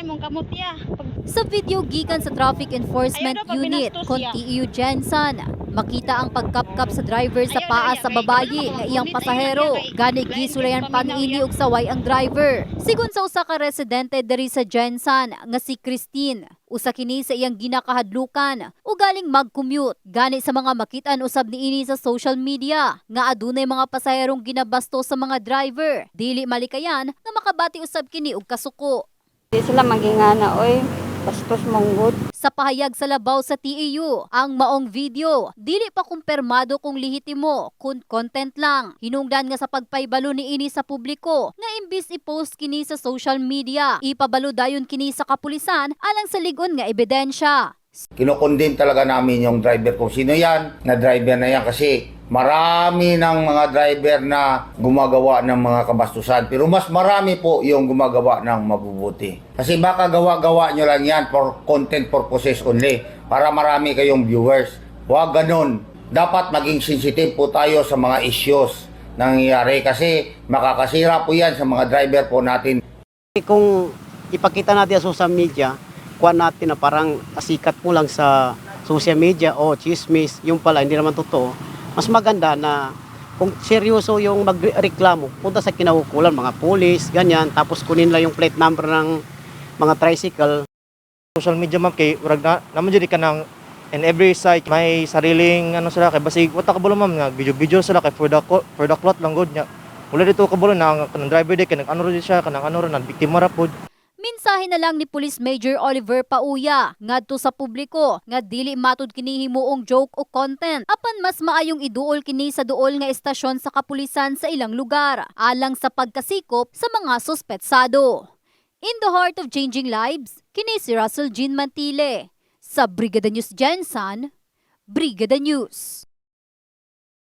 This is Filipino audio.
imong kamot ya. Pag Sa video gikan sa Traffic Enforcement pag Unit binastos kon siya. TEU Jensen, makita ang pagkapkap sa driver sa paa sa babayi nga iyang pasahero. Gani gisulayan paminaw og saway ang driver. Sigon sa usa ka residente diri sa Jensen nga si Christine, usa kini sa iyang ginakahadlukan ug galing mag-commute gani sa mga makitaan usab niini sa social media nga adunay mga pasaherong ginabasto sa mga driver. Dili malikayan nga makabati usab kini og kasuko. Di sila magingana, oy, bastos monggod. Sa pahayag sa labaw sa TEU, ang maong video, dili pa kumpirmado kung lihitimo, kun content lang. Hinungdan nga sa pagpaybalo ni ini sa publiko, nga imbis i-post kini sa social media, ipabalo dayon kini sa kapulisan alang sa ligon nga ebidensya. Kinokondem talaga namin yung driver kung sino yan, na driver na yan kasi marami ng mga driver na gumagawa ng mga kabastusan pero mas marami po yung gumagawa ng mabubuti. Kasi baka gawa-gawa nyo lang yan for content purposes only para marami kayong viewers. Huwag ganun. Dapat maging sensitive po tayo sa mga issues na nangyayari kasi makakasira po yan sa mga driver po natin kung ipakita natin sa social media, kuha natin na parang sikat mo lang sa social media o chismis, yung pala hindi naman totoo, mas maganda na kung seryoso yung magreklamo, punta sa kinahukulan, mga pulis, ganyan, tapos kunin lang yung plate number ng mga tricycle, social media ma'am kay urag na naman jud ka nang in every site may sariling ano sila kay basig wata ka ma'am nga video video sila kay for the for the cloth lang good nya wala dito ka na kanang driver di kay nag ano rin siya kanang ano rin biktima ra pod Minsahe na lang ni Police Major Oliver Pauya ngadto sa publiko nga dili matud kini himuong joke o content apan mas maayong iduol kini sa duol nga estasyon sa kapulisan sa ilang lugar alang sa pagkasikop sa mga suspetsado. In the heart of changing lives, kini si Russell Jean Mantile sa Brigada News Jensen, Brigada News.